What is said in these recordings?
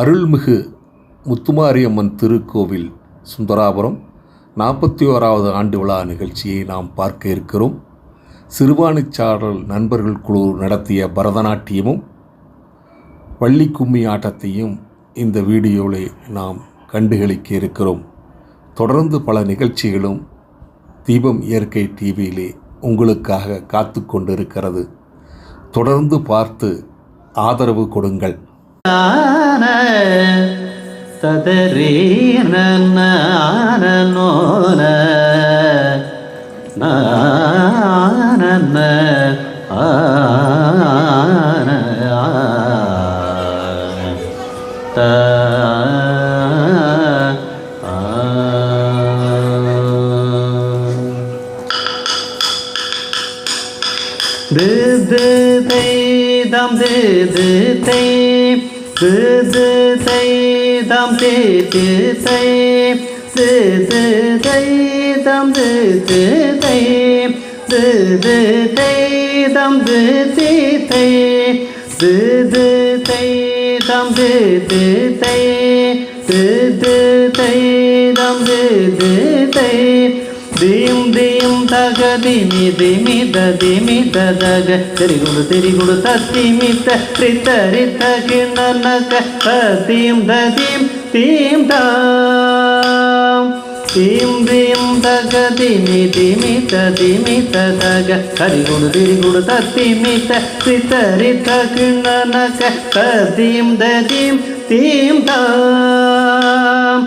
அருள்மிகு முத்துமாரியம்மன் திருக்கோவில் சுந்தராபுரம். நாற்பத்தி ஓராவது ஆண்டு விழா நிகழ்ச்சியை நாம் பார்க்க இருக்கிறோம். சிறுவாணிச்சாரல் நண்பர்கள் குழு நடத்திய பரதநாட்டியமும் வள்ளி கும்மி ஆட்டத்தையும் இந்த வீடியோவில் நாம் கண்டுகளிக்க இருக்கிறோம். தொடர்ந்து பல நிகழ்ச்சிகளும் தீபம் இயற்கை டிவியிலே உங்களுக்காக காத்து கொண்டிருக்கிறது. தொடர்ந்து பார்த்து ஆதரவு கொடுங்கள். ನಾನ ತದರಿ ನಾನ ನೋನ ನಾನ ಆನ ತ து து தை தம் து து தை து து தை து து தை தம் து து தை து து தை தம் து தி தை து து தை தம் து து தை து து தை தம் து து தை தியும் தியும் தக திமி திமி திமி ததக தெரிகுடு தெரிகுடு தத்தி மித்த ரித்த ரித்த கிண்ண நக. தத்தியும் ीं डां ीं ह्रीं दग दिमि दिमित दिमित दग हरिगुण दिरिगुण तत्तिमित त्रितरित कृणनक तदीं दगीं तीं डां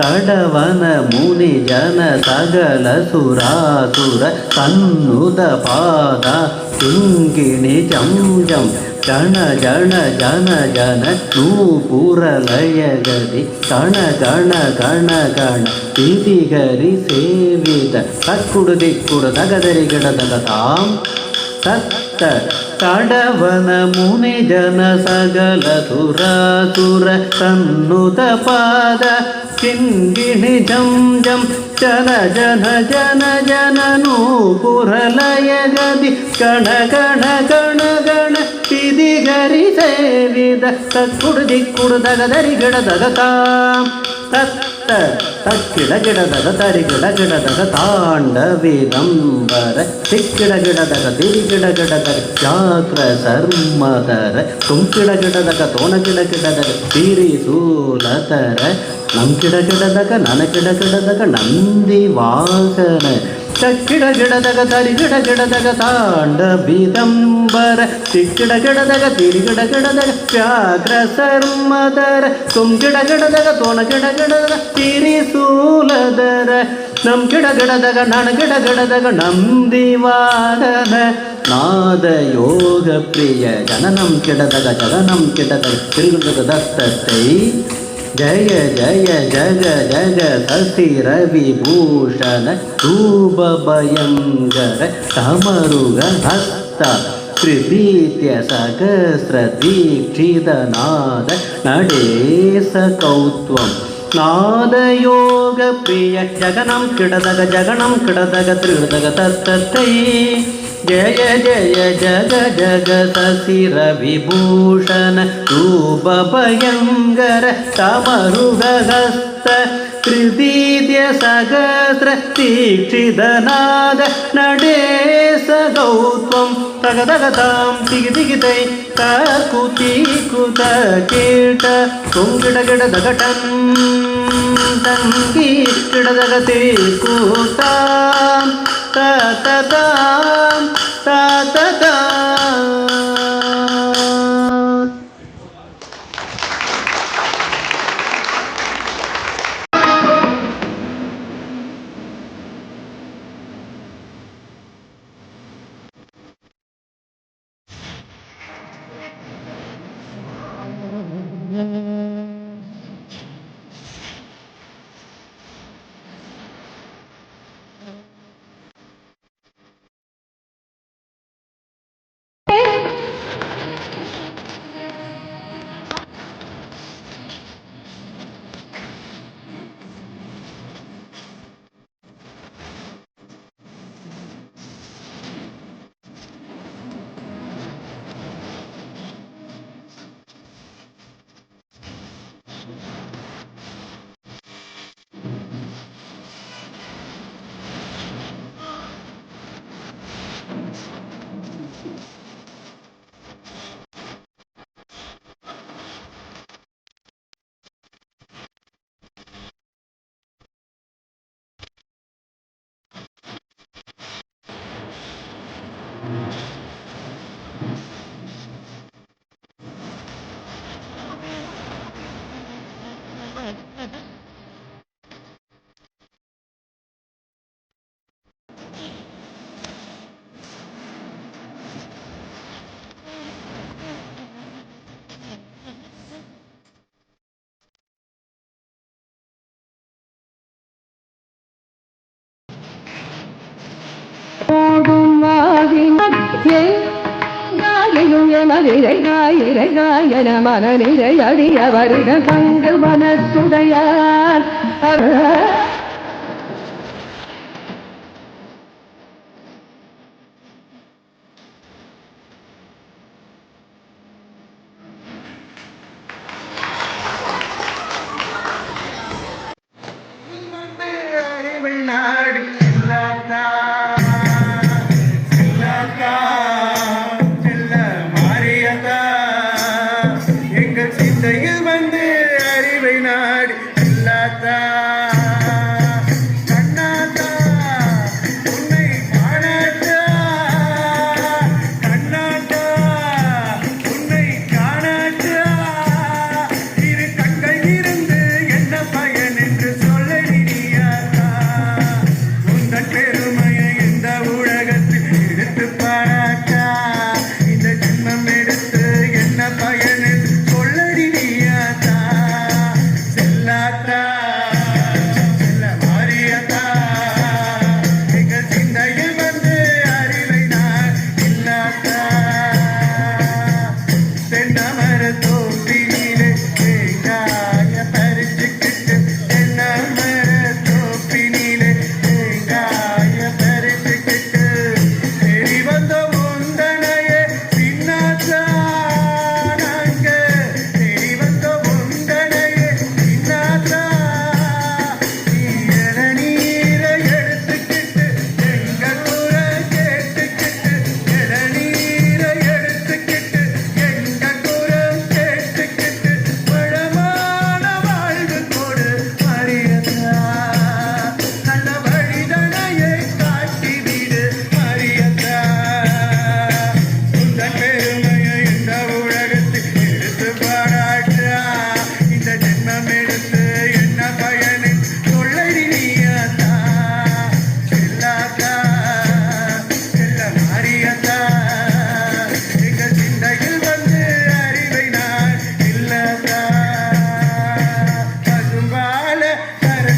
तडवन मुनि जन सगल सुरासुर तन्नुद पाद सिङ्गिणि जं जम् ஜன ஜன ஜன ஜன நூபுரலயகதி கண கண கண கண திதிகரி சேவித. தற்குடு திக்குடு தகதரி கிடதகதாம் தத்த கடவன முனி ஜன சகல துராதுர தன்னுத பாத. கிங்கிணி ஜம் ஜம் ஜன ஜன ஜன ஜன நூபுரலயகதி. கண கண கண கண ಸನ್ನುತ ಪಾದ ಕಿಂಗಿಣಿ ಜಂ ಜಂ ಜನ ಜನ ಜನ ಜನ ನೂಪುರಲಯ ಗದಿ ಗಣ ಗಣ ಗಣ ಗಣ ತಿದಿ ಗರಿ ಸೇವಿದ ತಕ್ಕುಡು ದಿಕ್ಕುಡು ದಗದರಿ ಗಿಡದಗ ತಾಂ ತತ್ತ ತಕ್ಕಿಡ ಗಿಡದಗ ತರಿ ಗಿಡ ಗಿಡದಗ ತಾಂಡವಿದಂಬರ ಸಿಕ್ಕಿಡ ಗಿಡದಗ ತಿರಿ ಗಿಡ ಗಿಡದಗ ಜಾತ್ರ ಸರ್ಮದರ ತುಂಕಿಡ ಗಿಡದಗ ತೋಣ ಗಿಡ ಗಿಡದಗ ತಿರಿ ಸೂಲತರ ನಮ್ ಗಿಡ ಗಿಡದಗ ನನ ಗಿಡ ಗಿಡದಗ டக்கிட கிடதக தரிகிட கிடதக தாண்ட பீதம்பர திக்கிட கிடதக திரிகிட கிடதக வியாகிர சர்மதர தும் கிட கிடதக தோண கிட கிடதக திரிசூலதர நம் கிட கிடதக நன கிட கிடதக நம் திவாதன நாத யோக பிரிய ஜனனம் கிடதக ஜனனம் கிடதக திருகிடதக தத்தத்தை जय जय जग जग शशिरविभूषण धूपभयङ्कर समरुगहस्त त्रिभीत्य सहस्रदीक्षितनाद नडे सकौत्वम् नादयोगप्रिय जगनं किडदग जगनं किडदग त्रिहृदग तत्तै जय जय जग जगत शिरविभूषण रूपभयङ्कर तमरुगहस्त त्रिदीद्य सहस्रतीक्षितनाद नडे सगौत्वं तगदगतां तिगिदिगितै तकुतिकुत कीट कुङ्गिडगिडदगटन् तङ्गीकिडदगति कूटां तततां ततताम् என மனநிலை அடிய வருட கண்டு மனத்துடையார்.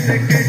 Dice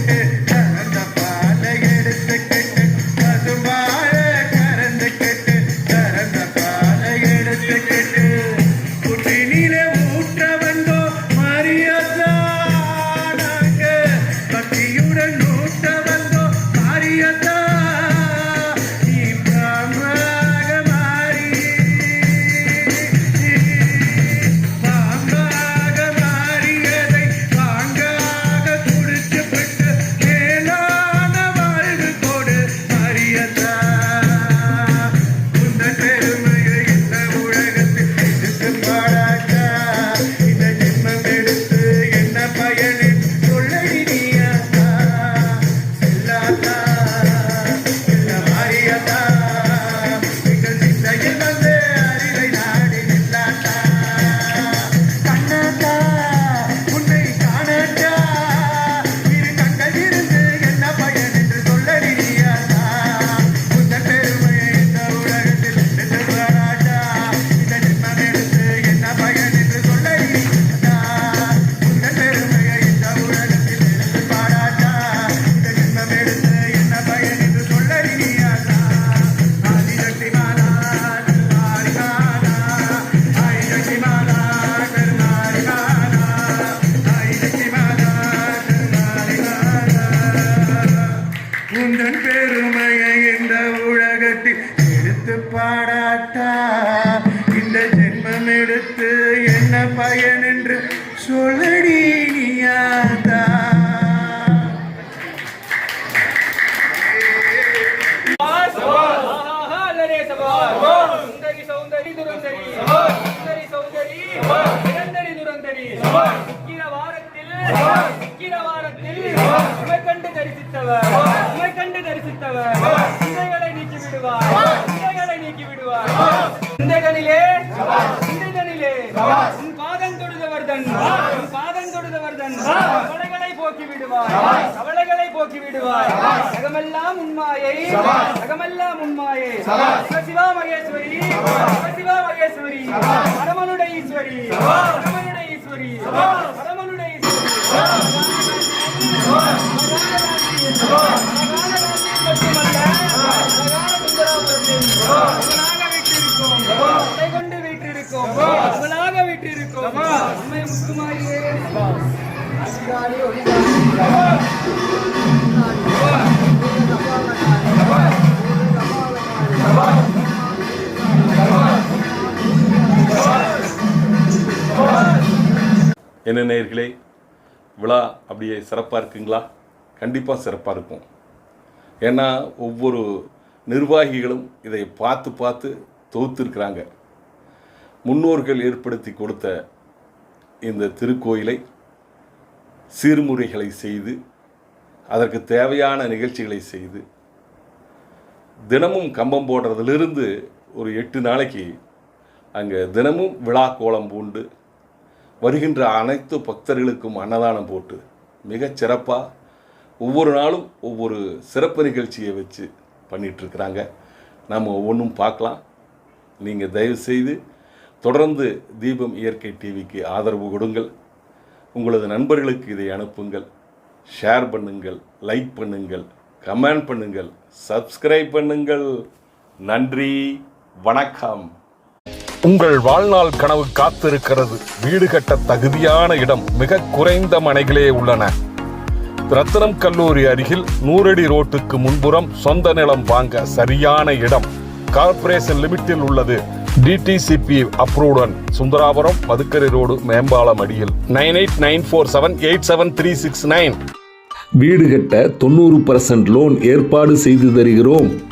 பாடாட்டா முத்துமாரியே அதிகாரி ஒளிகாரி என்ன நேயர்களே விழா அப்படியே சிறப்பாக இருக்குங்களா? கண்டிப்பாக சிறப்பாக இருக்கும். ஏன்னா ஒவ்வொரு நிர்வாகிகளும் இதை பார்த்து பார்த்து தொகுத்திருக்கிறாங்க. முன்னோர்கள் ஏற்படுத்தி கொடுத்த இந்த திருக்கோயிலை சீர்முறைகளை செய்து அதற்கு தேவையான நிகழ்ச்சிகளை செய்து தினமும் கம்பம் போடுறதுலேருந்து ஒரு எட்டு நாளைக்கு அங்கே தினமும் விழா கோலம் பூண்டு வருகின்ற அனைத்து பக்தர்களுக்கும் அன்னதானம் போட்டு மிகச் சிறப்பாக ஒவ்வொரு நாளும் ஒவ்வொரு சிறப்பு நிகழ்ச்சியை வச்சு பண்ணிகிட்ருக்குறாங்க நம்ம ஒவ்வொன்றும் பார்க்கலாம். நீங்கள் தயவுசெய்து தொடர்ந்து தீபம் இயற்கை டிவிக்கு ஆதரவு கொடுங்கள். உங்களது நண்பர்களுக்கு இதை அனுப்புங்கள். ஷேர் பண்ணுங்கள் லைக் பண்ணுங்கள் கமெண்ட் பண்ணுங்கள் சப்ஸ்கிரைப் பண்ணுங்கள். நன்றி வணக்கம். உங்கள் வாழ்நாள் கனவு காத்திருக்கிறது. வீடு கட்ட தகுதியான இடம் மிக குறைந்த மனைகளே உள்ளன. ரத்தனம் கல்லூரி அருகில் நூறடி ரோட்டுக்கு முன்புறம் சொந்த நிலம் வாங்க சரியான இடம். கார்ப்பரேஷன் லிமிட்டில் உள்ளது. டிடிசிபி அப்ரூவுடன் சுந்தராபுரம் மதுக்கரை ரோடு மேம்பாலம் அடியில். Nine eight nine four seven eight seven three six nine. வீடு கட்ட தொண்ணூறு பர்சன்ட் லோன் ஏற்பாடு செய்து தருகிறோம்.